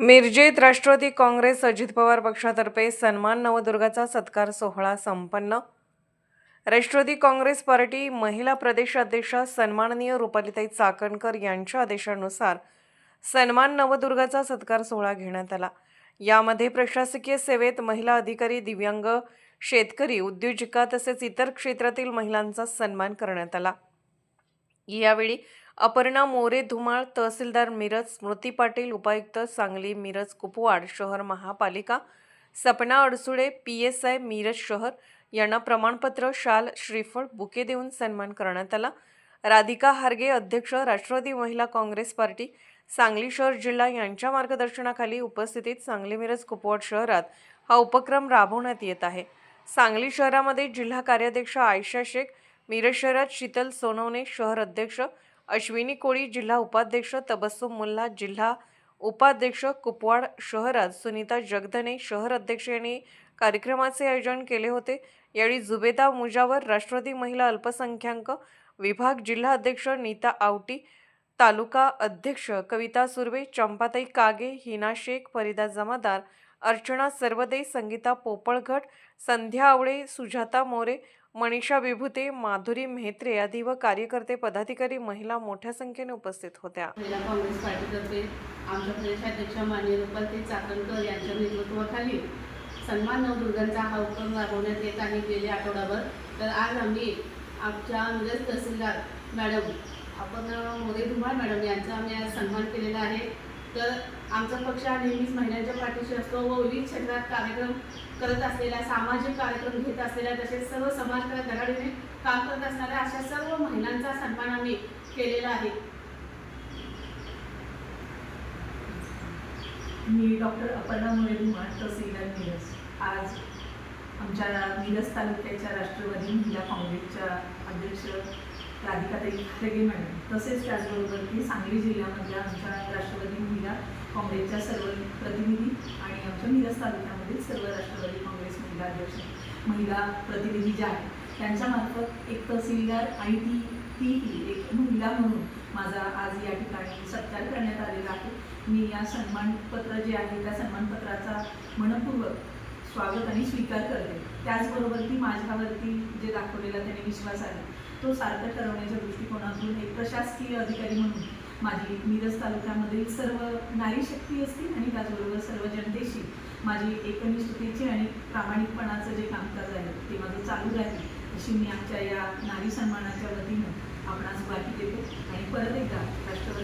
मिरजेत राष्ट्रवादी काँग्रेस अजित पवार पक्षातर्फे सन्मान नवदुर्गाचा सत्कार सोहळा संपन्न. राष्ट्रवादी काँग्रेस पार्टी महिला प्रदेश अध्यक्षा सन्माननीय रुपालिताई चाकणकर यांच्या आदेशानुसार सन्मान नवदुर्गाचा सत्कार सोहळा घेण्यात आला. यामध्ये प्रशासकीय सेवेत महिला अधिकारी दिव्यांग शेतकरी उद्योजिका तसेच इतर क्षेत्रातील महिलांचा सन्मान करण्यात आला. यावेळी अपर्णा मोरे धुमाळ तहसीलदार मिरज स्मृती पाटील उपायुक्त सांगली मिरज कुपवाड शहर महापालिका Sapna Adsule P S I Miraj शहर. यांना प्रमाणपत्र शाल श्रीफळ बुके देऊन सन्मान करण्यात आला. राधिका हार्गे अध्यक्ष राष्ट्रवादी महिला काँग्रेस पार्टी सांगली शहर जिल्हा यांच्या मार्गदर्शनाखाली उपस्थितीत सांगली मिरज कुपवाड शहरात हा उपक्रम राबवण्यात येत आहे. सांगली शहरामध्ये जिल्हा कार्याध्यक्ष आयशा शेख मिरज शहरात शीतल सोनवणे शहर अध्यक्ष अश्विनी कोळी जिल्हा उपाध्यक्ष तबस्सुम मुल्ला जिल्हा उपाध्यक्ष कुपवाड शहरात सुनीता जगधने शहर अध्यक्ष यांनी कार्यक्रमाचे आयोजन केले होते. यावेळी जुबेदा मुजावर राष्ट्रवादी महिला अल्पसंख्याक विभाग जिल्हा अध्यक्ष नीता आवटी तालुका अध्यक्ष कविता सुर्वे चंपाताई कागे हिना शेख फरीदा जमादार अर्चना सर्वदे संगीता पोपळघट संध्या आवळे सुजाता मोरे मनीषा विभूते माधुरी मेहत्रे आदी व कार्यकर्ते पदाधिकारी महिला मोठ्या संख्येने उपस्थित होत्या. महिला काँग्रेस पार्टीतर्फे आमच्या प्रदेशाध्यक्ष माननीय रुपालती चाकणकर यांच्या नेतृत्वाखाली सन्मान नवदुर्गांचा हा उपक्रम राबवण्यात येत आहे गेल्या आठवडाभर. तर आज आम्ही आमच्या मिरज तहसीलदार मॅडम आपण मोरे धुमाळ मॅडम यांचा आम्ही आज सन्मान केलेला आहे. तर आमचा पक्ष हा नेहमीच महिलांच्या पाठीशी असतो. व विविध क्षेत्रात कार्यक्रम करत असलेल्या सामाजिक कार्यक्रम घेत असलेल्या तसेच सर्व समाज धडाडीने काम करत असणाऱ्या अशा सर्व महिलांचा सन्मान आम्ही केलेला आहे. मी डॉक्टर अपर्णा मुळे धुमाळ तहसीलदार मिरज. आज आमच्या मिरज तालुक्याच्या राष्ट्रवादी महिला काँग्रेसच्या अध्यक्ष राधिकाताई खारगे मॅडम. तसेच त्याचबरोबर की सांगली जिल्ह्यामधल्या आमच्या राष्ट्रवादी महिला काँग्रेसच्या सर्व प्रतिनिधी आणि आमच्या मिरज तालुक्यामधील सर्व राष्ट्रवादी काँग्रेस महिला अध्यक्ष महिला प्रतिनिधी ज्या आहेत त्यांच्यामार्फत एक तहसीलदार आणि ती तीही एक महिला म्हणून माझा आज या ठिकाणी सत्कार करण्यात आलेला आहे. मी या सन्मानपत्र जे आहे त्या सन्मानपत्राचा मनपूर्वक स्वागत आणि स्वीकार करते. त्याचबरोबर ती माझ्यावरती जे दाखवलेला त्याने विश्वास आहे तो सार्थ ठरवण्याच्या दृष्टिकोनातून एक प्रशासकीय अधिकारी म्हणून माझी मिरज तालुक्यामधील सर्व नारी शक्ती असतील आणि त्याचबरोबर सर्व जनतेशी माझी एकनिष्ठतेची आणि प्रामाणिकपणाचं जे कामकाज आहे ते माझं चालू राहील अशी मी आमच्या या नारी सन्मानाच्या वतीनं आपणास बाकी देतो. आणि परत एकदा राष्ट्र